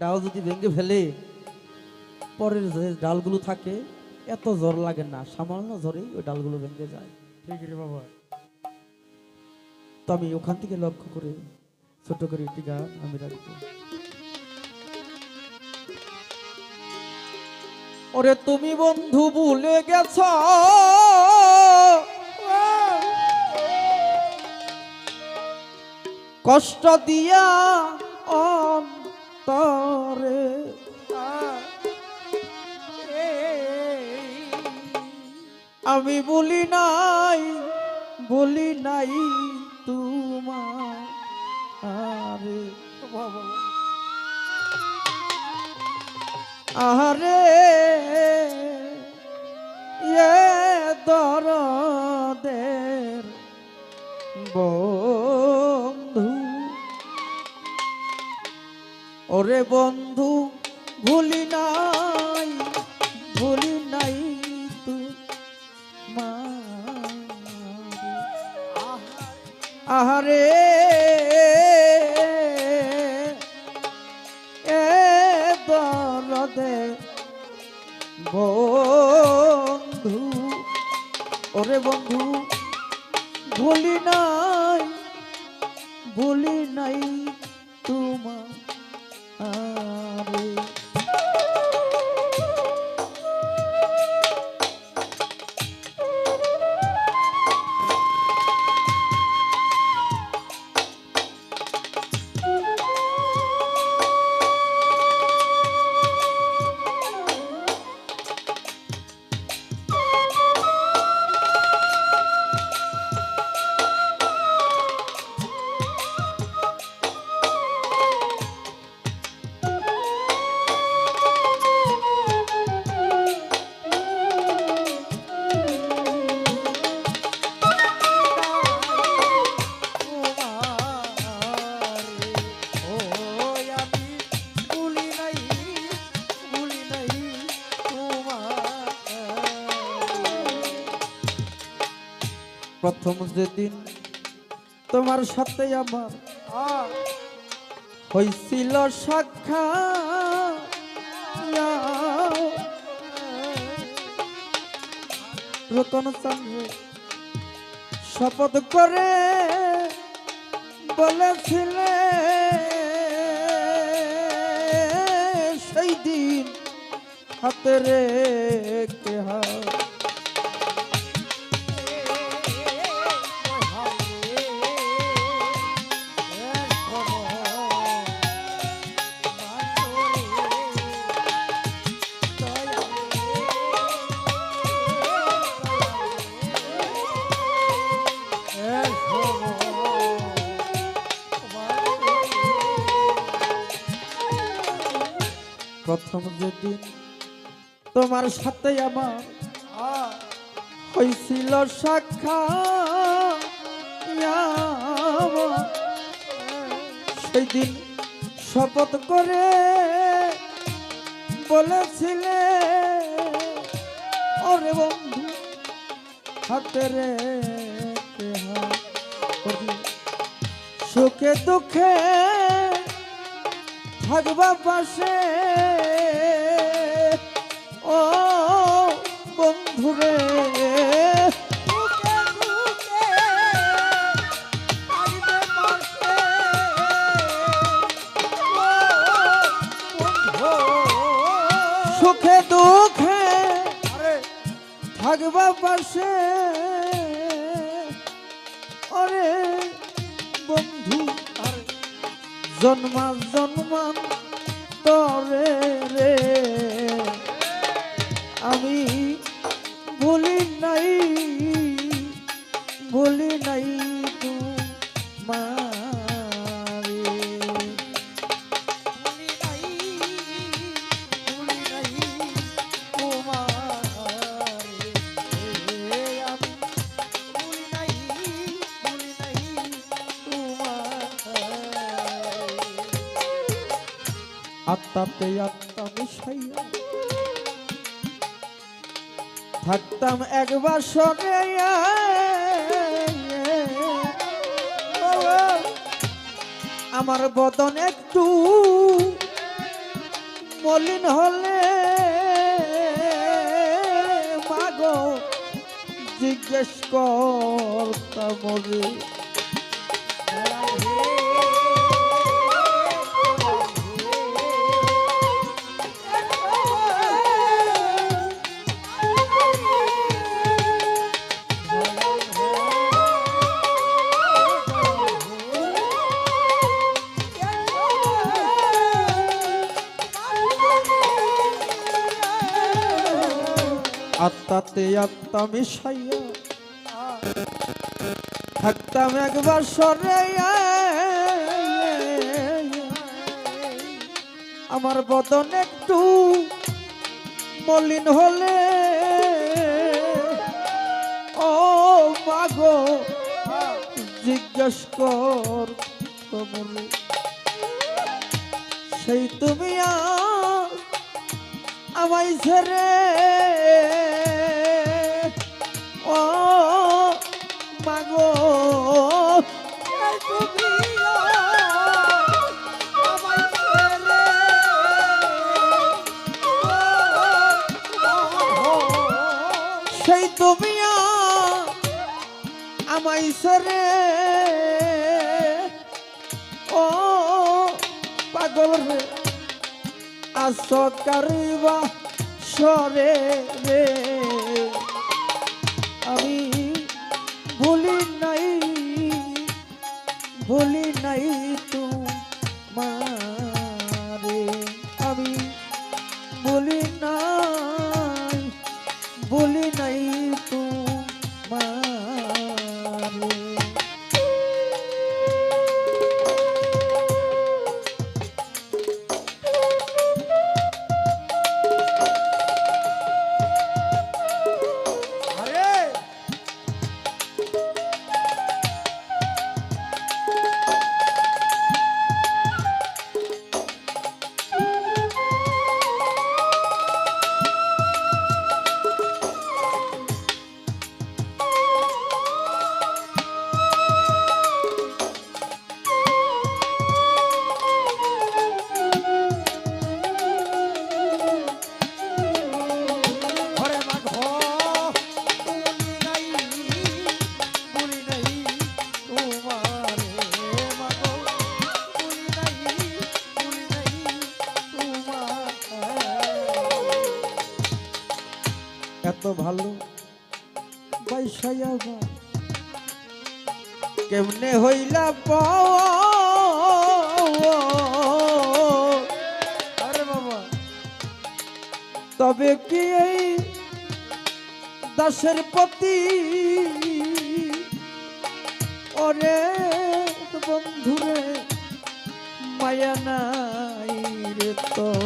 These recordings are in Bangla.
ডাল যদি ভেঙে ফেলে পরের যে ডালগুলো থাকে এত জ্বর লাগে না সামান্য জ্বরেই ওই ডালগুলো ভেঙে যায়। ঠিক রে বাবা। তো আমি ওখান থেকে লক্ষ্য করে ছোট করে একটি গান আমি রাখব। ওরে তুমি বন্ধু ভুলে গেছ। কষ্ট দিয়া অন্তরে আমি বলি নাই বলি নাই তোমার। আরে এ দরদের বন্ধু। ওরে বন্ধু, ভুলি নাই, ভুলি আহারে এ দরদে বন্ধু ওরে বন্ধু ভুলি নাই ভুলি নাই তোমার প্রথম যেদিন তোমার সাথে আমার হয়েছিল সাক্ষা রতন সঙ্গে শপথ করে বলেছিলে, সেই দিন হাতে রেখে হাত প্রথম যেদিন তোমার সাথে আমার হয়েছিল সাক্ষা সেই দিন শপথ করে বলেছিলে, ওরে বন্ধু, হাতে রে সুখে দুঃখে থাকবা পাশে। বন্ধুরে সুখে দুঃখে থাকবা পাশে। অরে বন্ধু জন্মা জন্মান তরে রে। আত্মাতে আত্মা মিশাইয়া। থাকতাম একবার সরে আমার বদন একটু মলিন হলে। মাগো জিজ্ঞেস করতাম আত্মাতে আত্মা মিশাইয়া থাকতাম একবার সরে আমার বদন একটু মলিন হলে। ও মাগো জিজ্ঞেস কর সেই তুমি আমায় ছেড়ে আমায় ছেড়ে ও পাগল রে আসকারিবা সরে রে। কেমনে হইলা তবে কি এই দাসের প্রতি ওরে বন্ধুরে মায়া নাই রে তো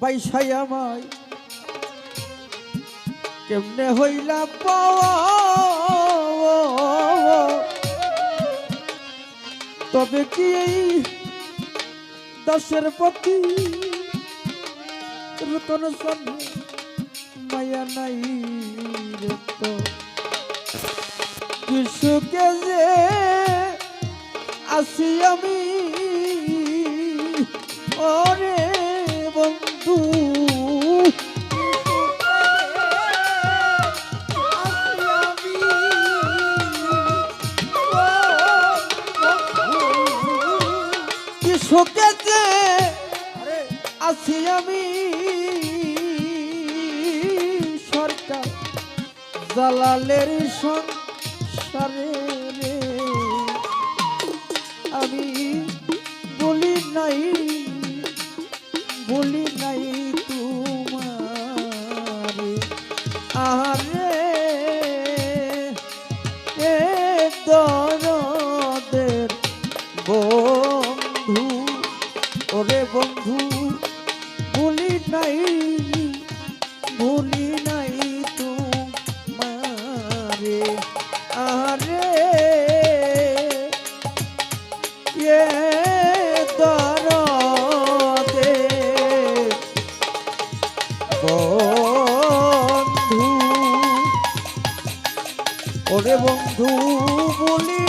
বাইসাই আমায়। কেমনে হইলা পাওয়া? তবে কি এই দশের প্রতি রতন মায়া নাই তো? কিশুকে যে আসি আমি, ওরে জালালের সংসারে আমি বলি নাই বলি নাই তোমারে। আরে এ দরদের বন্ধু, ওরে বন্ধু ভুলি নাই বন্ধু। ওরে বন্ধু বলি